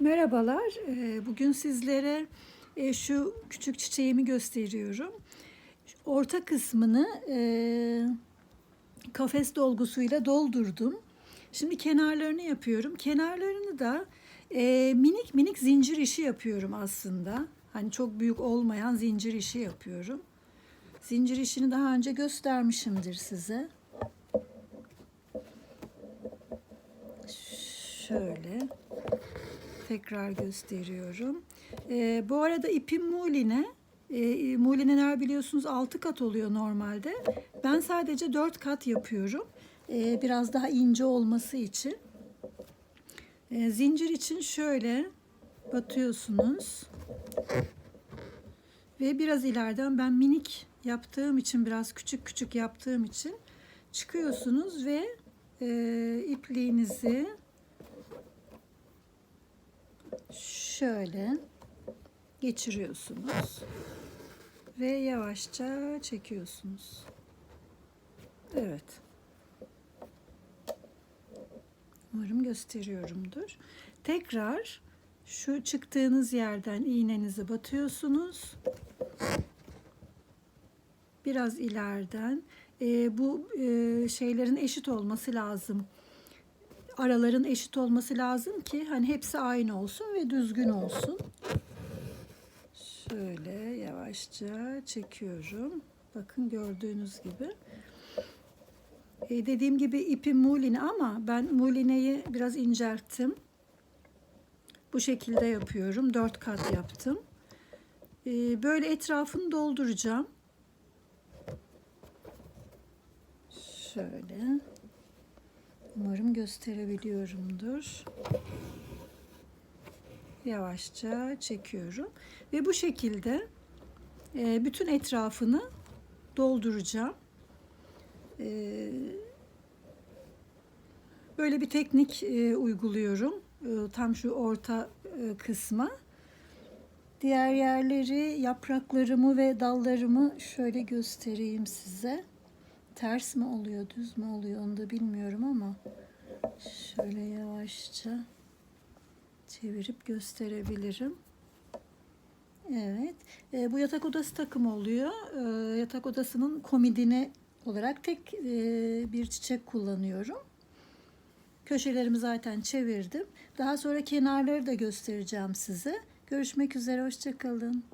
Merhabalar. Ee, Bugün sizlere e, şu küçük çiçeğimi gösteriyorum. Orta kısmını e, kafes dolgusuyla doldurdum. Şimdi kenarlarını yapıyorum. Kenarlarını da e, minik minik zincir işi yapıyorum aslında. Hani çok büyük olmayan zincir işi yapıyorum. Zincir işini daha önce göstermişimdir size. Şöyle tekrar gösteriyorum. Ee, bu arada ipim muline. E, mulineler biliyorsunuz 6 kat oluyor normalde. Ben sadece 4 kat yapıyorum. Ee, biraz daha ince olması için. Ee, zincir için şöyle batıyorsunuz. Ve biraz ileriden ben minik yaptığım için biraz küçük küçük yaptığım için çıkıyorsunuz ve e, ipliğinizi şöyle geçiriyorsunuz ve yavaşça çekiyorsunuz. Evet. Umarım gösteriyorumdur. Tekrar şu çıktığınız yerden iğnenizi batıyorsunuz. Biraz ileriden e, bu e, şeylerin eşit olması lazım araların eşit olması lazım ki hani hepsi aynı olsun ve düzgün olsun. Şöyle yavaşça çekiyorum. Bakın gördüğünüz gibi. E, dediğim gibi ipim muline ama ben mulineyi biraz incelttim. Bu şekilde yapıyorum. Dört kat yaptım. E, böyle etrafını dolduracağım. Şöyle. Umarım gösterebiliyorumdur. Yavaşça çekiyorum ve bu şekilde e, bütün etrafını dolduracağım. E, böyle bir teknik e, uyguluyorum tam şu orta kısma. Diğer yerleri, yapraklarımı ve dallarımı şöyle göstereyim size ters mi oluyor, düz mü oluyor onu da bilmiyorum ama şöyle yavaşça çevirip gösterebilirim. Evet, e, bu yatak odası takımı oluyor. E, yatak odasının komidini olarak tek e, bir çiçek kullanıyorum. Köşelerimi zaten çevirdim. Daha sonra kenarları da göstereceğim size. Görüşmek üzere, hoşçakalın.